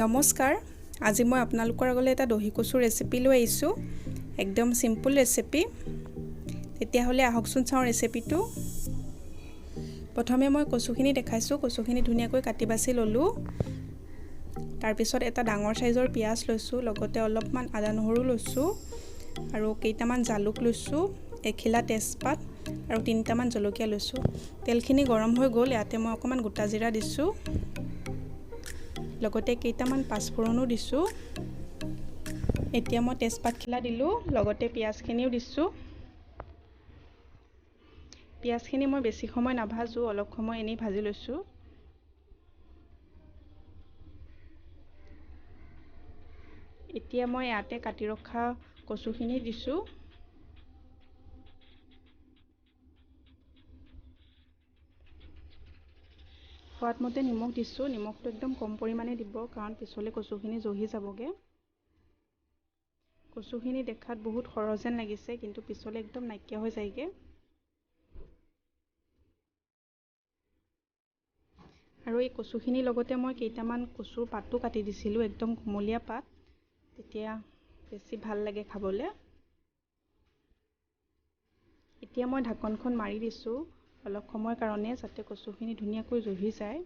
নমস্কাৰ। আজি মই আপোনালোকৰ আগলৈ এটা দহি কচুৰ ৰেচিপি লৈ আহিছোঁ। একদম চিম্পুল ৰেচিপি তেতিয়াহ'লে আহকচোন চাওঁ ৰেচিপিটো প্ৰথমে মই কচুখিনি দেখাইছোঁ। কচুখিনি ধুনীয়াকৈ কাটি বাছি ল'লোঁ। তাৰপিছত এটা ডাঙৰ চাইজৰ পিঁয়াজ লৈছোঁ। লগতে অলপমান আদা নহৰু লৈছোঁ। আৰু কেইটামান জালুক লৈছোঁ। এখিলা তেজপাত আৰু তিনিটামান জলকীয়া লৈছোঁ। তেলখিনি গৰম হৈ গ'ল। ইয়াতে মই অকণমান গোটা জিৰা দিছোঁ। লগতে কেইটামান পাঁচফোৰণো দিছোঁ। এতিয়া মই তেজপাতখিলা দিলোঁ লগতে পিঁয়াজখিনিও দিছোঁ। পিঁয়াজখিনি মই বেছি সময় নাভাজোঁ অলপ সময় এনেই ভাজি লৈছোঁ। এতিয়া মই ইয়াতে কাটি ৰখা কচুখিনি দিছোঁ। সোৱাদমতে নিমখ দিছোঁ নিমখটো একদম কম পৰিমাণে দিব কাৰণ পিছলৈ কচুখিনি জহি যাবগৈ। কচুখিনি দেখাত বহুত সৰহ যেন লাগিছে কিন্তু পিছলৈ একদম নাইকিয়া হৈ যায়গৈ। আৰু এই কচুখিনিৰ লগতে মই কেইটামান কচুৰ পাতো কাটি দিছিলোঁ একদম কুমলীয়া পাত। তেতিয়া বেছি ভাল লাগে খাবলৈ। এতিয়া মই ঢাকনখন মাৰি দিছোঁ। অলপ সময়ৰ কাৰণে যাতে কচুখিনি ধুনীয়াকৈ জহি যায়।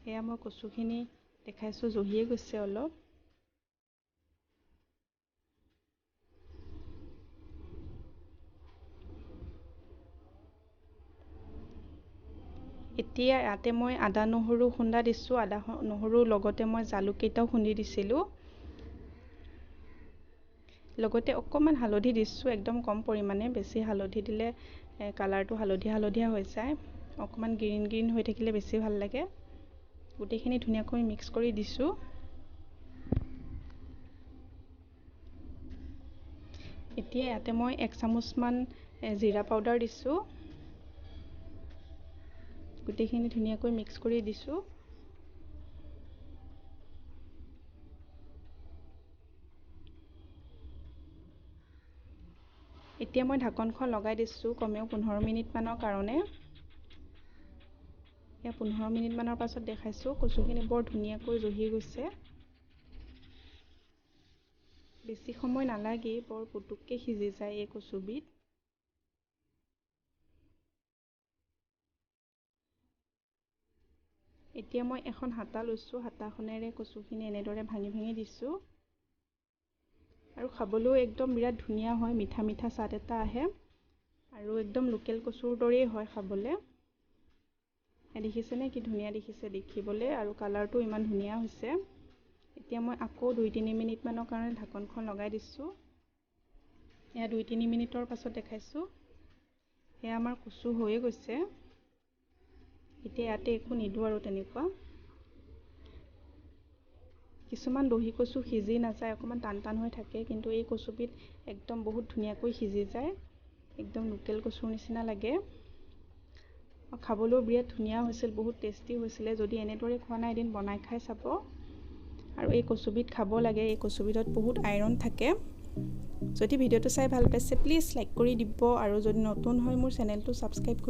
সেয়া মই কচুখিনি দেখাইছোঁ জহিয়ে গৈছে অলপ। এতিয়া ইয়াতে মই আদা নহৰু খুন্দা দিছোঁ আদা নহৰুৰ লগতে মই জালুককেইটাও খুন্দি দিছিলোঁ। লগতে অকণমান হালধি দিছোঁ একদম কম পৰিমাণে। বেছি হালধি দিলে কালাৰটো হালধীয়া হালধীয়া হৈ যায়। অকণমান গ্ৰীণ গ্ৰীণ হৈ থাকিলে বেছি ভাল লাগে। গোটেইখিনি ধুনীয়াকৈ মিক্স কৰি দিছোঁ। এতিয়া ইয়াতে মই এক চামুচমান জিৰা পাউডাৰ দিছোঁ। গোটেইখিনি ধুনীয়াকৈ মিক্স কৰি দিছোঁ। এতিয়া মই ঢাকনখন লগাই দিছোঁ কমেও পোন্ধৰ মিনিটমানৰ কাৰণে। এতিয়া পোন্ধৰ মিনিটমানৰ পাছত দেখাইছোঁ কচুখিনি বৰ ধুনীয়াকৈ জহি গৈছে। বেছি সময় নালাগেই বৰ পুটুককৈ সিজি যায় এই কচুবিধ। এতিয়া মই এখন হাতা লৈছোঁ হাতাখনেৰে কচুখিনি এনেদৰে ভাঙি ভাঙি দিছোঁ। আৰু খাবলৈও একদম বিৰাট ধুনীয়া হয় মিঠা মিঠা স্বাদ এটা আহে। আৰু একদম লোকেল কচুৰ দৰেই হয় খাবলৈ। দেখিছেনে কি ধুনীয়া দেখিছে দেখিবলৈ? আৰু কালাৰটো ইমান ধুনীয়া হৈছে। এতিয়া মই আকৌ দুই তিনি মিনিটমানৰ কাৰণে ঢাকনখন লগাই দিছোঁ। এয়া দুই তিনি মিনিটৰ পাছত দেখাইছোঁ। সেয়া আমাৰ কচু হৈয়ে গৈছে। এতিয়া ইয়াতে একো নিদিওঁ আৰু তেনেকুৱা। কিছুমান দহি কচু সিজি নাযায় অকণমান টান টান হৈ থাকে কিন্তু এই কচুবিধ একদম বহুত ধুনীয়াকৈ সিজি যায়। একদম লোকেল কচুৰ নিচিনা লাগে। খাবলৈও বিৰাট ধুনীয়া হৈছিল বহুত টেষ্টি হৈছিলে যদি এনেদৰে খোৱা নাই এদিন বনাই খাই চাব। আৰু এই কচুবিধ খাব লাগে এই কচুবিধত বহুত আইৰণ থাকে। যদি ভিডিঅ'টো চাই ভাল পাইছে প্লিজ লাইক কৰি দিব। আৰু যদি নতুন হয় মোৰ চেনেলটো ছাবস্ক্ৰাইব কৰি